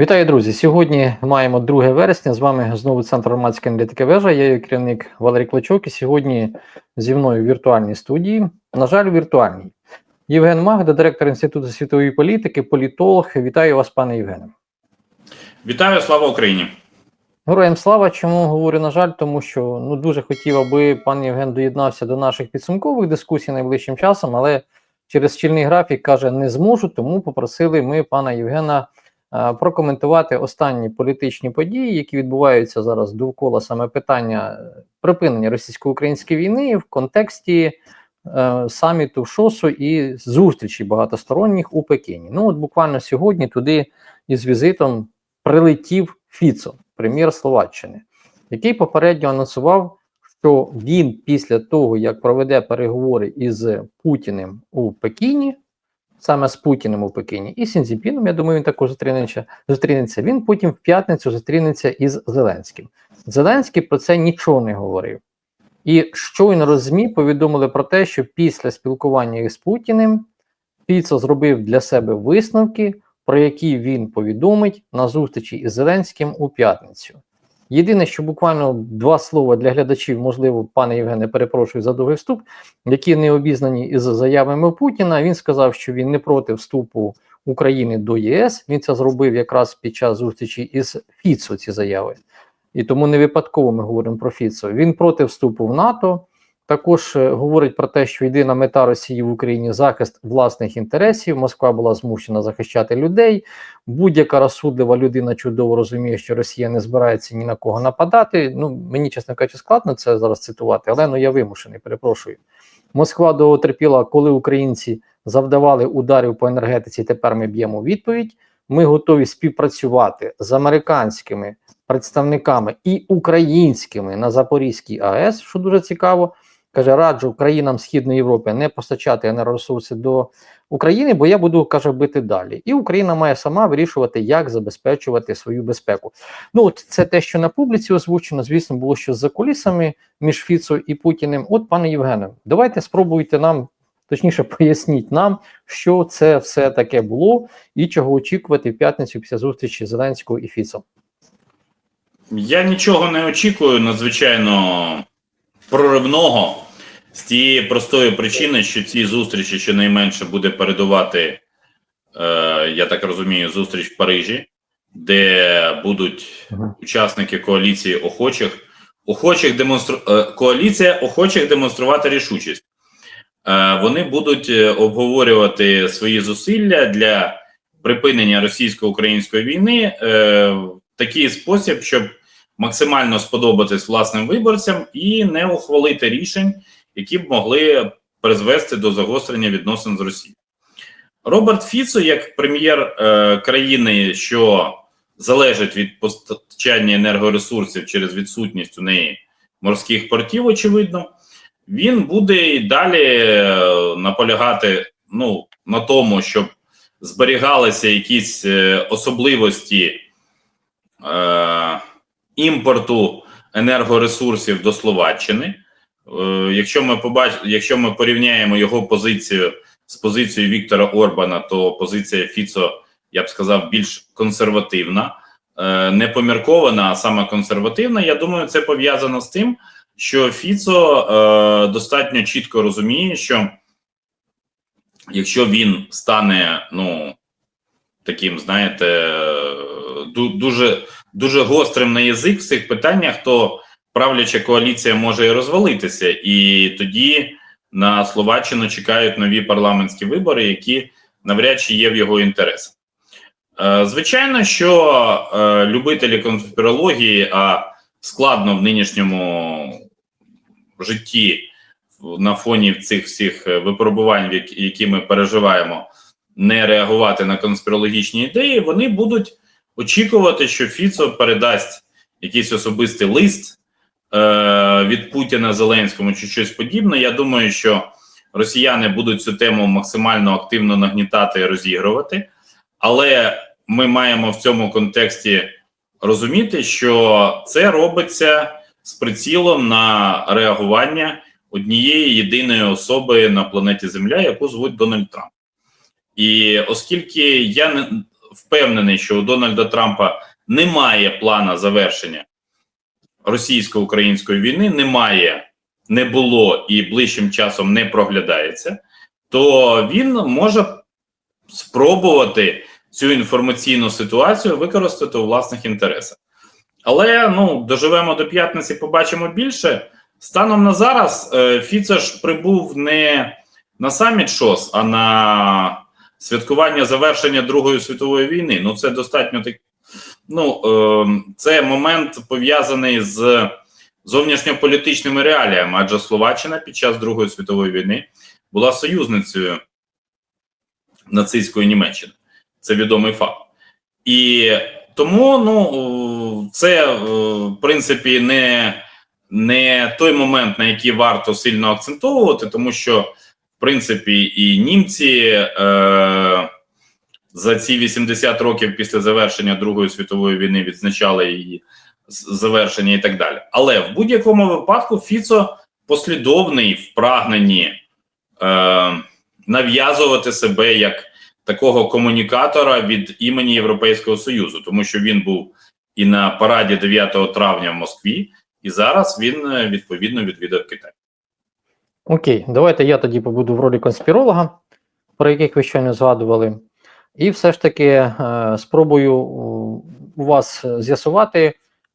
Вітаю, друзі! Сьогодні маємо 2 вересня. З вами знову центр громадської аналітики вежа. Я її керівник Валерій Клочок. І сьогодні зі мною в віртуальній студії. На жаль, віртуальній. Євген Магда, директор Інституту світової політики, політолог. Вітаю вас, пане Євгене. Вітаю, слава Україні! Героям слава. Чому говорю на жаль, тому що ну дуже хотів, аби пан Євген доєднався до наших підсумкових дискусій найближчим часом, але через щільний графік каже, не зможу. Тому попросили ми пана Євгена прокоментувати останні політичні події, які відбуваються зараз довкола саме питання е, припинення російсько-української війни в контексті е, саміту в ШОСу і зустрічі багатосторонніх у Пекіні. Ну от буквально сьогодні туди із візитом прилетів Фіцо, прем'єр Словаччини, який попередньо анонсував, що він після того, як проведе переговори із Путіним у Пекіні, саме з Путіним у Пекіні, і Сінзіпіном, я думаю, він також зустрінеться, зустрінеться. Він потім в п'ятницю зустрінеться із Зеленським. Зеленський про це нічого не говорив. І щойно розмі повідомили про те, що після спілкування із Путіним Фіцо зробив для себе висновки, про які він повідомить на зустрічі із Зеленським у п'ятницю. Єдине, що буквально два слова для глядачів, можливо, пане Євгене, перепрошую за довгий вступ, які не обізнані із заявами Путіна. Він сказав, що він не проти вступу України до ЄС. Він це зробив якраз під час зустрічі із Фіцо. Ці заяви, і тому не випадково ми говоримо про Фіцо. Він проти вступу в НАТО. Також е, говорить про те, що єдина мета Росії в Україні захист власних інтересів. Москва була змушена захищати людей. Будь-яка розсудлива людина чудово розуміє, що Росія не збирається ні на кого нападати. Ну мені чесно кажучи, складно це зараз цитувати, але ну я вимушений. Перепрошую. Москва дотерпіла, коли українці завдавали ударів по енергетиці. Тепер ми б'ємо відповідь. Ми готові співпрацювати з американськими представниками і українськими на Запорізькій АЕС, що дуже цікаво. Каже, раджу країнам Східної Європи не постачати енергоресурси до України, бо я буду каже бити далі. І Україна має сама вирішувати, як забезпечувати свою безпеку. Ну от це те, що на публіці озвучено. Звісно, було що за кулісами між Фіцо і Путіним. От, пане Євгене, давайте спробуйте нам. Точніше, поясніть нам, що це все таке було, і чого очікувати в п'ятницю після зустрічі Зеленського і Фіцо. Я нічого не очікую надзвичайно проривного з тієї простої причини, що ці зустрічі щонайменше буде передувати, е, я так розумію, зустріч в Парижі, де будуть учасники коаліції охочих, охочих демонстру... е, коаліція охочих демонструвати рішучість. Е, вони будуть е, обговорювати свої зусилля для припинення російсько-української війни в такий спосіб, щоб максимально сподобатись власним виборцям і не ухвалити рішень, які б могли призвести до загострення відносин з Росією. Роберт Фіцо, як прем'єр е, країни, що залежить від постачання енергоресурсів через відсутність у неї морських портів, очевидно, він буде і далі е, наполягати ну, на тому, щоб зберігалися якісь е, особливості. Імпорту енергоресурсів до Словаччини. Е, Якщо ми побач... якщо ми порівняємо його позицію з позицією Віктора Орбана, то позиція Фіцо, я б сказав, більш консервативна, е, не поміркована, а саме консервативна. Я думаю, це пов'язано з тим, що Фіцо е, достатньо чітко розуміє, що якщо він стане, ну таким, знаєте, дуже дуже гострим на язик в цих питаннях, то правляча коаліція може і розвалитися, і тоді на Словаччину чекають нові парламентські вибори, які навряд чи є в його інтересах. Е, Звичайно, що е, любителі конспірології, а складно в нинішньому житті на фоні цих всіх е, випробувань, які- які ми переживаємо, не реагувати на конспірологічні ідеї, вони будуть очікувати, що Фіцо передасть якийсь особистий лист е, від Путіна Зеленському чи щось подібне. Я думаю, що росіяни будуть цю тему максимально активно нагнітати і розігрувати, але ми маємо в цьому контексті розуміти, що це робиться з прицілом на реагування однієї єдиної особи на планеті Земля, яку звуть Дональд Трамп. І оскільки я не впевнений, що у Дональда Трампа немає плана завершення російсько-української війни, немає, не було і ближчим часом не проглядається, то він може спробувати цю інформаційну ситуацію використати у власних інтересах. Але ну доживемо до п'ятниці, побачимо більше. Станом на зараз е, Фіце ж прибув не на саміт ШОС, а на святкування завершення Другої світової війни. Ну, це достатньо так. Ну, е, це момент пов'язаний з зовнішньополітичними реаліями, адже Словаччина під час Другої світової війни була союзницею нацистської Німеччини. Це відомий факт. І тому ну, це, в принципі, не, не той момент, на який варто сильно акцентовувати, тому що, принципі, і німці е, за ці 80 років після завершення Другої світової війни відзначали її завершення і так далі. Але в будь-якому випадку Фіцо послідовний в прагненні е, нав'язувати себе як такого комунікатора від імені Європейського Союзу, тому що він був і на параді 9 травня в Москві, і зараз він е, відповідно відвідав Китай. Окей, давайте я тоді побуду в ролі конспіролога, про яких ви щойно згадували. І все ж таки е, спробую у вас з'ясувати,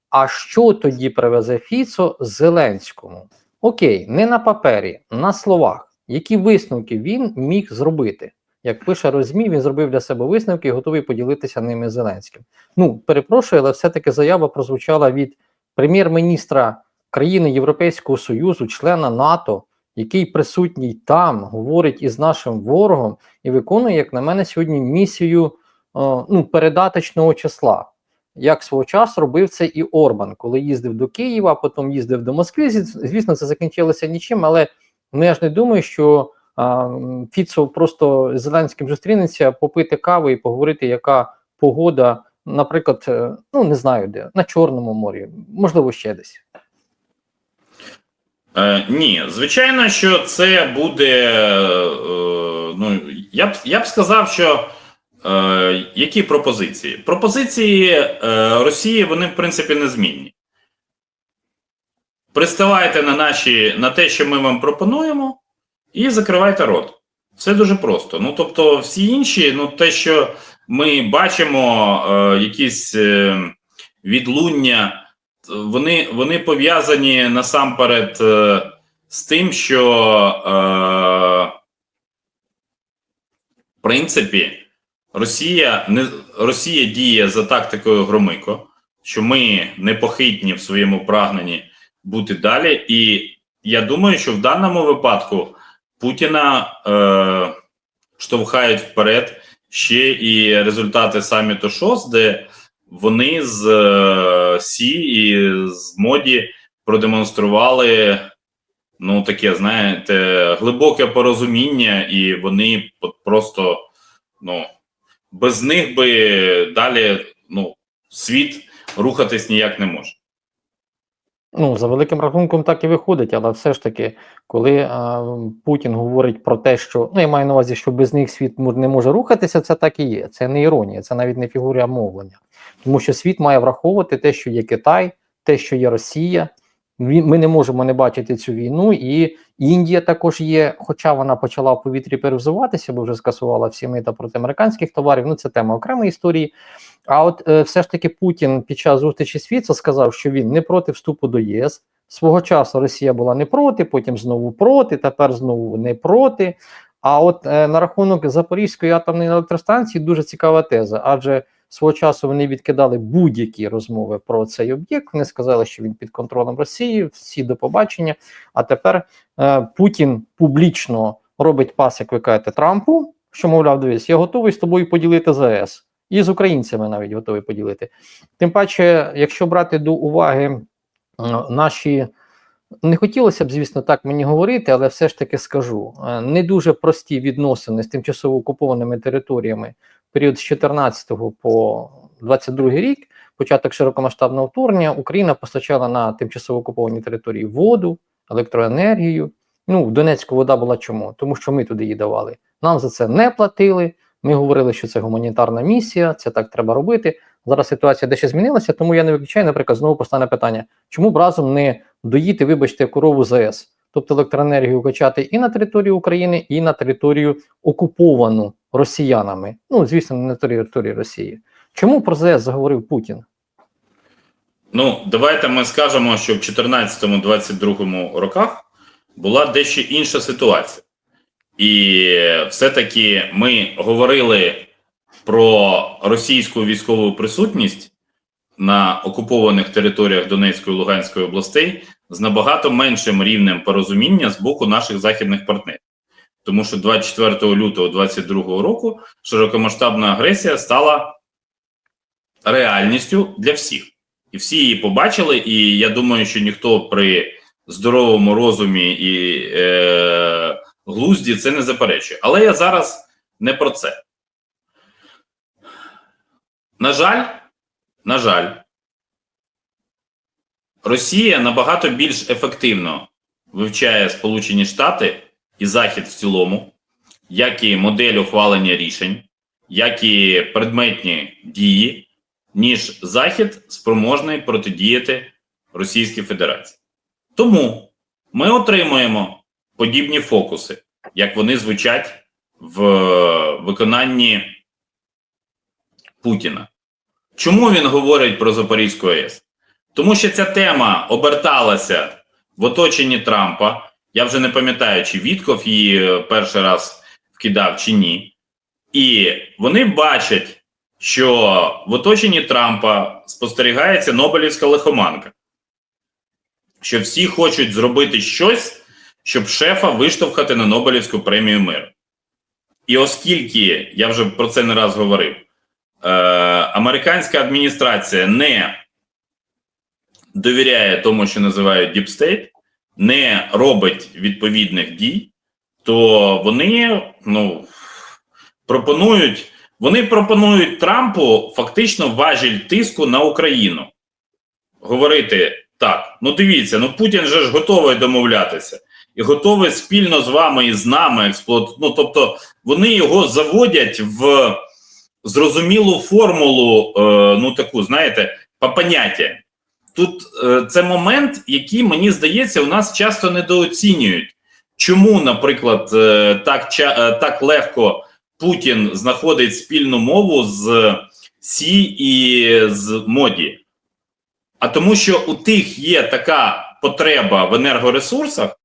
а що тоді привезе Фіцо Зеленському? Окей, не на папері, на словах. Які висновки він міг зробити? Як пише Розмі, він зробив для себе висновки і готовий поділитися ними Зеленським. Ну, перепрошую, але все-таки заява прозвучала від прем'єр-міністра країни Європейського Союзу, члена НАТО, який присутній там, говорить із нашим ворогом і виконує, як на мене, сьогодні місію ну, передаточного числа. Як свого часу робив це і Орбан, коли їздив до Києва, а потім їздив до Москви. Звісно, це закінчилося нічим, але ну, я ж не думаю, що а, Фіцо просто з Зеленським зустрінеться попити кави і поговорити, яка погода, наприклад, е, ну не знаю де, на Чорному морі, можливо, ще десь. Е, ні, звичайно, що це буде. Е, ну я б я б сказав, що е, які пропозиції? Пропозиції е, Росії вони в принципі незмінні. Приставайте на наші на те, що ми вам пропонуємо, і закривайте рот. Все дуже просто. Ну тобто, всі інші, ну те, що ми бачимо, е, якісь е, відлуння вони вони пов'язані насамперед е, з тим, що е, в принципі Росія не Росія діє за тактикою Громико, що ми непохитні в своєму прагненні бути далі. І я думаю, що в даному випадку Путіна е, штовхають вперед ще і результати саміту ШОС, де вони з е, Сі і з моді продемонстрували ну таке, знаєте, глибоке порозуміння, і вони просто ну без них би далі ну, світ рухатись ніяк не може. Ну, за великим рахунком так і виходить, але все ж таки, коли а, Путін говорить про те, що ну я маю на увазі, що без них світ не може рухатися, це так і є. Це не іронія, це навіть не фігура мовлення. Тому що світ має враховувати те, що є Китай, те, що є Росія. Ми не можемо не бачити цю війну, і Індія також є, хоча вона почала в повітрі перевзуватися, бо вже скасувала всі мита проти американських товарів. Ну це тема окремої історії. А от е, все ж таки Путін під час зустрічі світу сказав, що він не проти вступу до ЄС. Свого часу Росія була не проти, потім знову проти, тепер знову не проти. А от е, на рахунок Запорізької атомної електростанції дуже цікава теза, адже свого часу вони відкидали будь-які розмови про цей об'єкт. Вони сказали, що він під контролем Росії, всі до побачення. А тепер е, Путін публічно робить пас, як ви кажете, Трампу, що мовляв, дивись, я готовий з тобою поділити ЗАЕС. І з українцями навіть готовий поділити. Тим паче, якщо брати до уваги е, наші. Не хотілося б, звісно, так мені говорити, але все ж таки скажу: е, не дуже прості відносини з тимчасово окупованими територіями період з 14 по 22 рік, початок широкомасштабного вторгнення, Україна постачала на тимчасово окуповані території воду, електроенергію. Ну, в Донецьку вода була чому? Тому що ми туди її давали. Нам за це не платили. Ми говорили, що це гуманітарна місія, це так треба робити. Зараз ситуація дещо змінилася, тому я не виключаю, наприклад, знову постане питання: чому б разом не доїти, вибачте, корову ЗАЕС, тобто електроенергію качати і на територію України, і на територію окуповану росіянами. Ну, звісно, не на території Росії. Чому про ЗАЕС заговорив Путін? Ну, давайте ми скажемо, що в 2014-2022 роках була дещо інша ситуація. І все-таки ми говорили про російську військову присутність на окупованих територіях Донецької і Луганської областей з набагато меншим рівнем порозуміння з боку наших західних партнерів. Тому що 24 лютого 2022 року широкомасштабна агресія стала реальністю для всіх. І всі її побачили, і я думаю, що ніхто при здоровому розумі і е, глузді це не заперечує. Але я зараз не про це. На жаль, на жаль, Росія набагато більш ефективно вивчає Сполучені Штати і Захід в цілому, як і модель ухвалення рішень, як і предметні дії, ніж Захід спроможний протидіяти Російській Федерації. Тому ми отримуємо подібні фокуси, як вони звучать в виконанні Путіна. Чому він говорить про Запорізьку АЕС? Тому що ця тема оберталася в оточенні Трампа. Я вже не пам'ятаю, чи Вітков її перший раз вкидав, чи ні. І вони бачать, що в оточенні Трампа спостерігається Нобелівська лихоманка, що всі хочуть зробити щось, щоб шефа виштовхати на Нобелівську премію миру. І оскільки я вже про це не раз говорив, е, американська адміністрація не довіряє тому, що називають Deep State, не робить відповідних дій, то вони ну, пропонують. Вони пропонують Трампу фактично важіль тиску на Україну. Говорити так: ну дивіться, ну Путін же ж готовий домовлятися і готовий спільно з вами і з нами експлуат... Ну, тобто вони його заводять в зрозумілу формулу, е, ну таку, знаєте, по поняття. Тут е, це момент, який мені здається, у нас часто недооцінюють. Чому, наприклад, е, так, е, так легко Путін знаходить спільну мову з Сі і з Моді? А тому, що у тих є така потреба в енергоресурсах,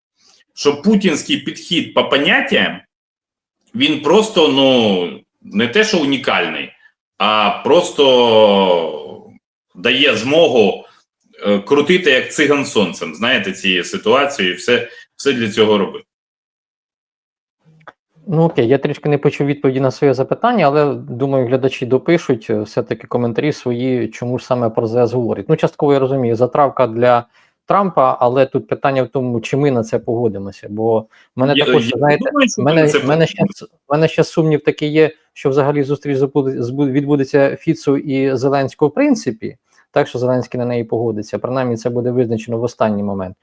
що путінський підхід по поняттям, він просто ну не те, що унікальний, а просто дає змогу крутити як циган сонцем, знаєте, цією ситуацією, і все, все для цього робити. Ну окей, я трішки не почув відповіді на своє запитання, але думаю, глядачі допишуть е, все-таки коментарі свої, чому ж саме про ЗС говорять. Ну, частково я розумію, затравка для Трампа, але тут питання в тому, чи ми на це погодимося. Бо мене Я- також, я знаєте, думаю, мене, це мене, ще, мене ще сумнів такий є, що взагалі зустріч відбудеться Фіцу і Зеленського в принципі. Так що Зеленський на неї погодиться. Принаймні, це буде визначено в останній момент.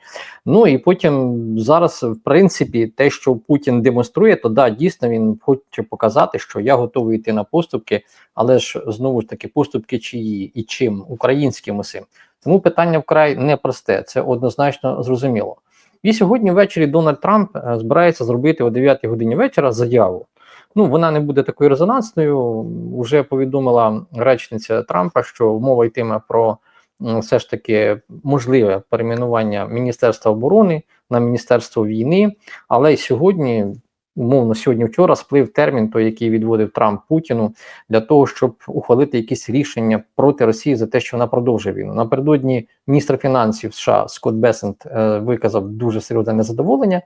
Ну і потім зараз, в принципі, те, що Путін демонструє, то да, дійсно він хоче показати, що я готовий йти на поступки, але ж знову ж таки поступки чиї і чим українським усім. Тому питання вкрай непросте, це однозначно зрозуміло. І сьогодні ввечері Дональд Трамп е, збирається зробити о 9 годині вечора заяву. Ну, вона не буде такою резонансною. Вже повідомила речниця Трампа, що мова йтиме про все ж таки можливе перейменування Міністерства оборони на Міністерство війни. Але сьогодні, умовно, сьогодні-вчора сплив термін, той, який відводив Трамп Путіну, для того, щоб ухвалити якісь рішення проти Росії за те, що вона продовжує війну. Напередодні міністр фінансів США Скотт Бесент е, виказав дуже серйозне незадоволення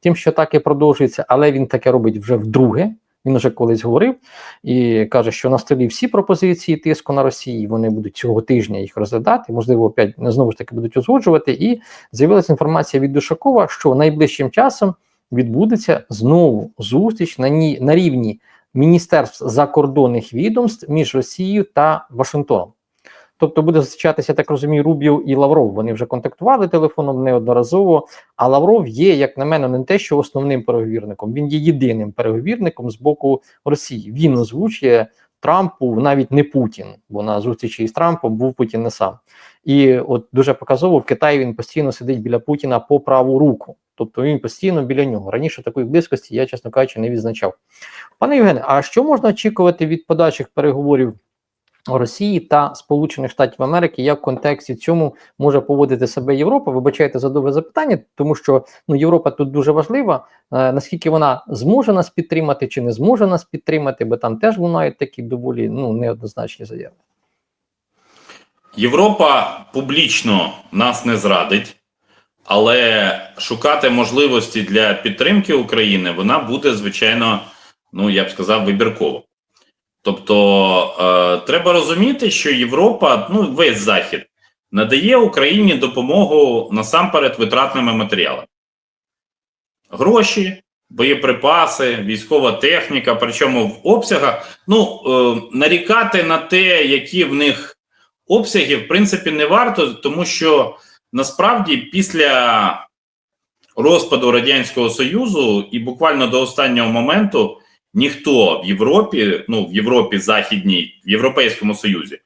тим, що так і продовжується, але він таке робить вже вдруге. Він вже колись говорив і каже, що на столі всі пропозиції тиску на Росії вони будуть цього тижня їх розглядати. Можливо, опять знову ж таки будуть узгоджувати. І з'явилася інформація від Душакова, що найближчим часом відбудеться знову зустріч на ні на рівні міністерств закордонних відомств між Росією та Вашингтоном. Тобто буде зустрічатися, так розумію, Рубіо і Лавров. Вони вже контактували телефоном неодноразово. А Лавров є, як на мене, не те, що основним переговірником. Він є єдиним переговірником з боку Росії. Він озвучує Трампу, навіть не Путін, бо на зустрічі із Трампом був Путін не сам. І от дуже показово в Китаї він постійно сидить біля Путіна по праву руку. Тобто він постійно біля нього. Раніше такої близькості я, чесно кажучи, не відзначав. Пане Євгене, а що можна очікувати від подальших переговорів Росії та Сполучених Штатів Америки? Як в контексті цьому може поводити себе Європа? Вибачайте за довге запитання, тому що ну Європа тут дуже важлива. Е, наскільки вона зможе нас підтримати чи не зможе нас підтримати, бо там теж лунають такі доволі ну неоднозначні заяви. Європа публічно нас не зрадить, але шукати можливості для підтримки України вона буде, звичайно, ну я б сказав, вибірково. Тобто е, треба розуміти, що Європа, ну весь захід, надає Україні допомогу насамперед витратними матеріалами. Гроші, боєприпаси, військова техніка, причому в обсягах. Ну, е, нарікати на те, які в них обсяги, в принципі, не варто, тому що насправді після розпаду Радянського Союзу і буквально до останнього моменту ніхто в Європі, ну в Європі Західній, в Європейському Союзі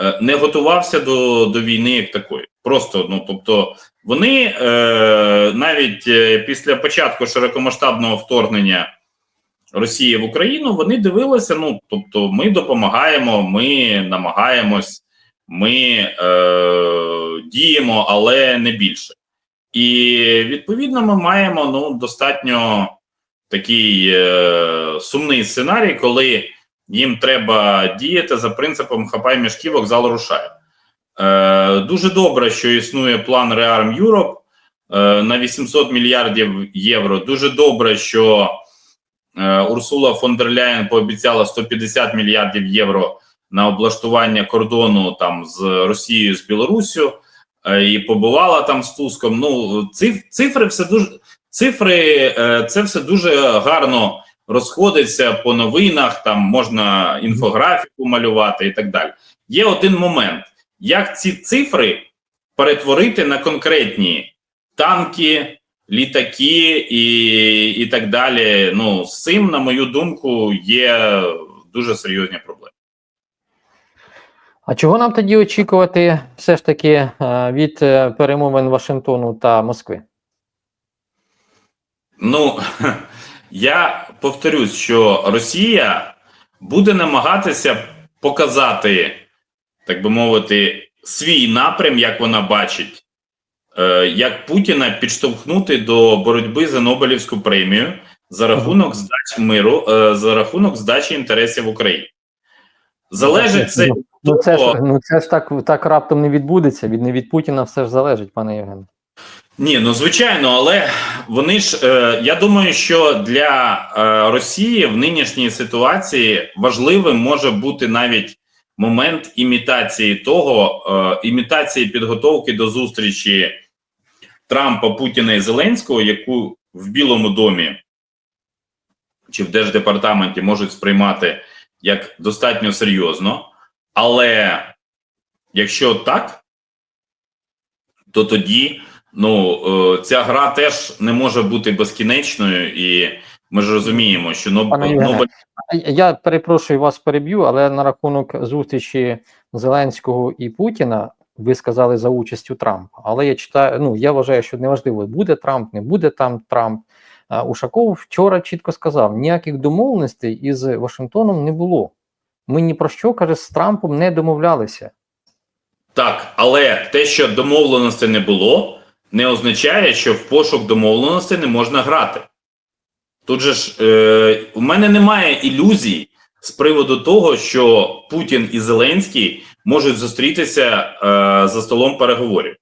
е, не готувався до, до війни як такої. Просто ну тобто, вони е, навіть е, після початку широкомасштабного вторгнення Росії в Україну вони дивилися. Ну тобто, ми допомагаємо, ми намагаємось, ми е, діємо, але не більше. І відповідно ми маємо ну достатньо такий е, сумний сценарій, коли їм треба діяти за принципом хапай мішки, вокзал рушає. Е, Дуже добре, що існує план Rearm Europe е, на 800 мільярдів євро. Дуже добре, що е, Урсула фон дер Ляєн пообіцяла 150 мільярдів євро на облаштування кордону там з Росією з Білоруссю е, і побувала там з Туском. Ну циф, цифри все дуже цифри, е, це все дуже гарно розходиться по новинах. Там можна інфографіку малювати і так далі. Є один момент, як ці цифри перетворити на конкретні танки, літаки і, і так далі. Ну з цим, на мою думку, є дуже серйозні проблеми. А чого нам тоді очікувати все ж таки е, від е, перемовин Вашингтону та Москви? Ну я повторюсь, що Росія буде намагатися показати, так би мовити, свій напрям, як вона бачить, е, як Путіна підштовхнути до боротьби за Нобелівську премію за рахунок здачі миру, е, за рахунок здачі інтересів України. Залежить це Ну це ж ну це ж так так раптом не відбудеться. Від не від Путіна все ж залежить, пане Євгене. Ні, ну звичайно, але вони ж е, я думаю, що для е, Росії в нинішній ситуації важливим може бути навіть момент імітації того, е, імітації підготовки до зустрічі Трампа, Путіна і Зеленського, яку в Білому домі чи в Держдепартаменті можуть сприймати як достатньо серйозно. Але якщо так, то тоді ну е, ця гра теж не може бути безкінечною, і ми ж розуміємо, що Ноб... Нобель Я перепрошую вас переб'ю, але на рахунок зустрічі Зеленського і Путіна ви сказали за участю Трампа. Але я читаю, ну я вважаю, що неважливо, буде Трамп, не буде там Трамп. А Ушаков вчора чітко сказав: ніяких домовленостей із Вашингтоном не було. Ми ні про що каже з Трампом не домовлялися. так, але те, що домовленостей не було, не означає, що в пошук домовленостей не можна грати. Тут же ж е, у мене немає ілюзій з приводу того, що Путін і Зеленський можуть зустрітися е, за столом переговорів.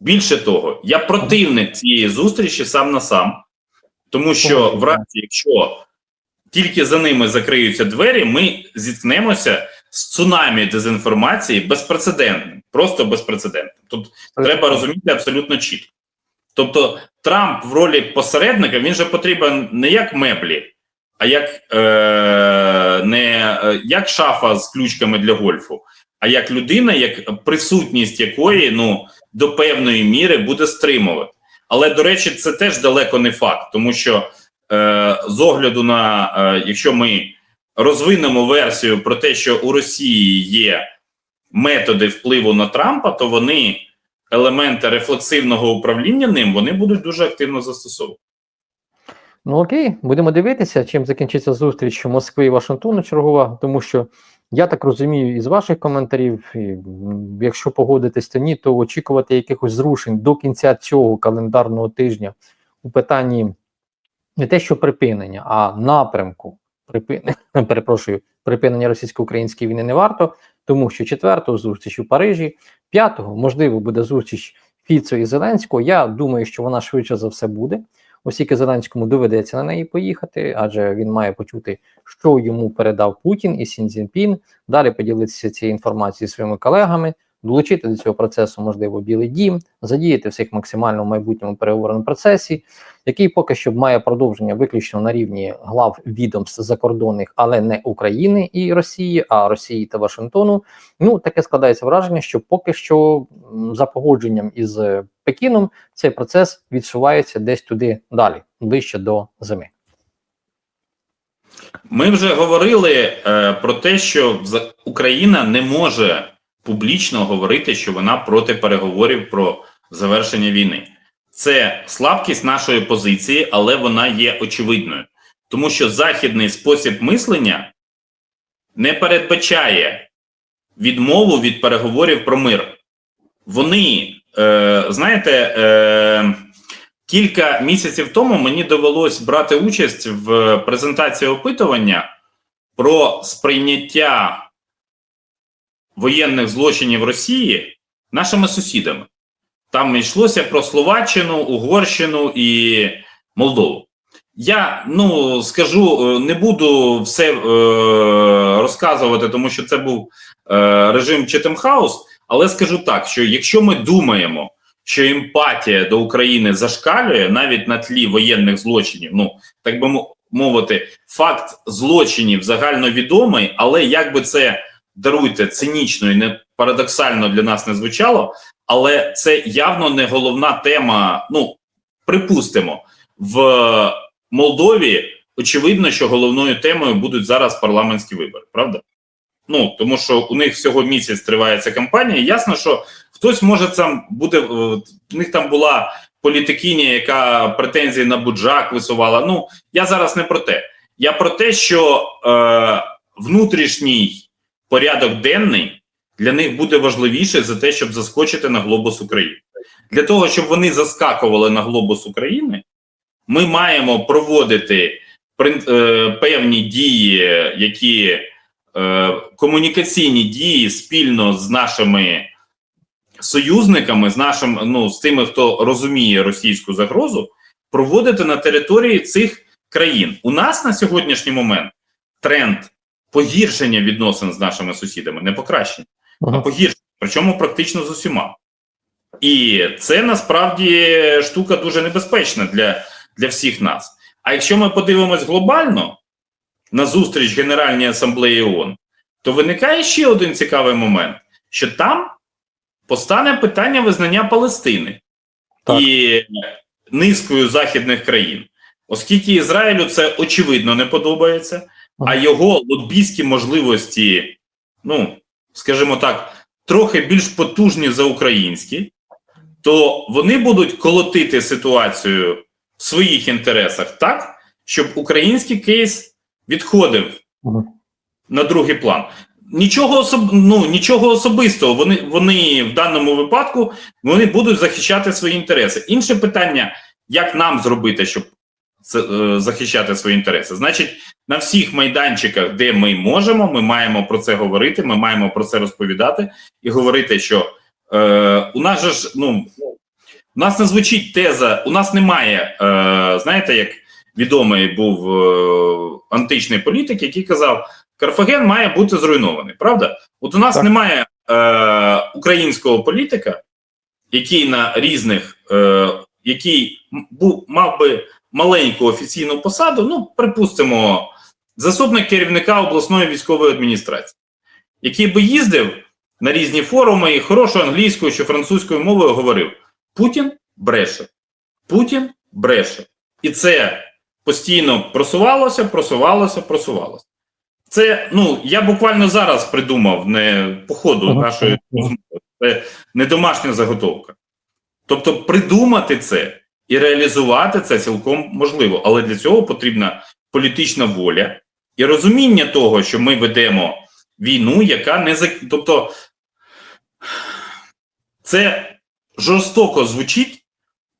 Більше того, я противник цієї зустрічі сам на сам, тому що в разі, якщо тільки за ними закриються двері, ми зіткнемося з цунамі дезінформації безпрецедентним, просто безпрецедентним. Тут треба розуміти абсолютно чітко. Тобто, Трамп в ролі посередника він же потрібен не як меблі, а як е, не е, як шафа з ключками для гольфу, а як людина, як присутність якої ну до певної міри буде стримувати. Але до речі, це теж далеко не факт, тому що е, з огляду на е, якщо ми розвинемо версію про те, що у Росії є методи впливу на Трампа, то вони елементи рефлексивного управління ним вони будуть дуже активно застосовувати. Ну окей, будемо дивитися, чим закінчиться зустріч Москви і Вашингтону чергова, тому що я так розумію із ваших коментарів, і, якщо погодитись, то ні, то очікувати якихось зрушень до кінця цього календарного тижня у питанні не те, що припинення, а напрямку припинення, перепрошую, припинення російсько-української війни не варто, тому що четвертого зустріч у Парижі, п'ятого, можливо, буде зустріч Фіцо і Зеленського. Я думаю, що вона швидше за все буде оскільки Зеленському доведеться на неї поїхати, адже він має почути, що йому передав Путін і Сінзінпін. Далі поділитися цією інформацією зі своїми колегами, долучити до цього процесу, можливо, Білий Дім, задіяти всіх максимально в майбутньому переговорному процесі, який поки що має продовження виключно на рівні глав відомств закордонних, але не України і Росії, а Росії та Вашингтону. Ну таке складається враження, що поки що за погодженням із Пекіном цей процес відсувається десь туди далі, ближче до зими. Ми вже говорили е, про те, що Україна не може публічно говорити, що вона проти переговорів про завершення війни. Це слабкість нашої позиції, але вона є очевидною, тому що західний спосіб мислення не передбачає відмову від переговорів про мир. Вони, е, знаєте, е, Кілька місяців тому мені довелось брати участь в презентації опитування про сприйняття воєнних злочинів Росії нашими сусідами. Там йшлося про Словаччину, Угорщину і Молдову. Я ну скажу, е, не буду все е, розказувати, тому що це був е, режим Четемхаус, але скажу так: що якщо ми думаємо, що емпатія до України зашкалює навіть на тлі воєнних злочинів. Ну так би мовити, факт злочинів загальновідомий, але як би це даруйте цинічно і не парадоксально для нас не звучало, але це явно не головна тема. Ну припустимо, в Молдові очевидно, що головною темою будуть зараз парламентські вибори, правда? Ну тому що у них всього місяць триває ця кампанія. Ясно, що хтось може там буде. е, В них там була політикиня, яка претензії на буджак висувала. Ну я зараз не про те. Я про те, що е, внутрішній порядок денний для них буде важливіше за те, щоб заскочити на глобус України. Для того, щоб вони заскакували на глобус України, ми маємо проводити е, певні дії, які е, комунікаційні дії спільно з нашими союзниками, з нашим, ну з тими, хто розуміє російську загрозу, проводити на території цих країн. У нас на сьогоднішній момент тренд погіршення відносин з нашими сусідами, не покращення, а погіршення, причому практично з усіма. І це насправді штука дуже небезпечна для, для всіх нас. А якщо ми подивимось глобально на зустріч Генеральній асамблеї ООН, то виникає ще один цікавий момент: що там постане питання визнання Палестини Так. і низкою західних країн, оскільки Ізраїлю це очевидно не подобається, а його лобійські можливості, ну скажімо так, трохи більш потужні за українські, то вони будуть колотити ситуацію в своїх інтересах так, щоб український кейс відходив на другий план. Нічого особ... ну, нічого особистого. Вони, вони в даному випадку вони будуть захищати свої інтереси. Інше питання: як нам зробити, щоб е, захищати свої інтереси? Значить, на всіх майданчиках, де ми можемо, ми маємо про це говорити. Ми маємо про це розповідати і говорити, що е, у нас же ж ну у нас не звучить теза, у нас немає, е, знаєте, як відомий був е, античний політик, який казав. Карфаген має бути зруйнований, правда? От у нас Так. немає е, українського політика, який на різних, е, який був, мав би маленьку офіційну посаду, ну, припустимо, заступник керівника обласної військової адміністрації, який би їздив на різні форуми і хорошою англійською чи французькою мовою говорив: Путін бреше. Путін бреше. І це постійно просувалося, просувалося, просувалося. Це, ну, я буквально зараз придумав, не по ходу Ага. нашої розмови. Це не домашня заготовка. Тобто, придумати це і реалізувати це цілком можливо, але для цього потрібна політична воля і розуміння того, що ми ведемо війну, яка не зак... Тобто це жорстоко звучить,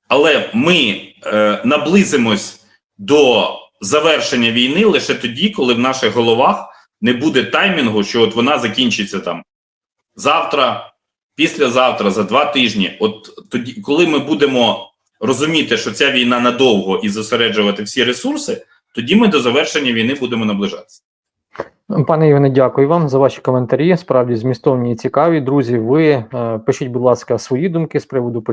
але ми е, наблизимось до завершення війни лише тоді, коли в наших головах не буде таймінгу, що от вона закінчиться там завтра, післязавтра, за два тижні. От тоді, коли ми будемо розуміти, що ця війна надовго і зосереджувати всі ресурси, тоді ми до завершення війни будемо наближатися. Пане Євгене, дякую вам за ваші коментарі. Справді змістовні і цікаві. Друзі, ви е, пишіть, будь ласка, свої думки з приводу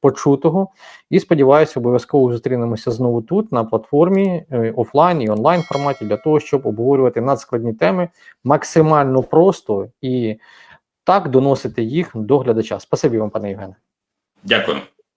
почутого. І сподіваюся, обов'язково зустрінемося знову тут, на платформі е, офлайн і онлайн форматі, для того, щоб обговорювати надскладні теми максимально просто і так доносити їх до глядача. Спасибі вам, пане Євгене. Дякую.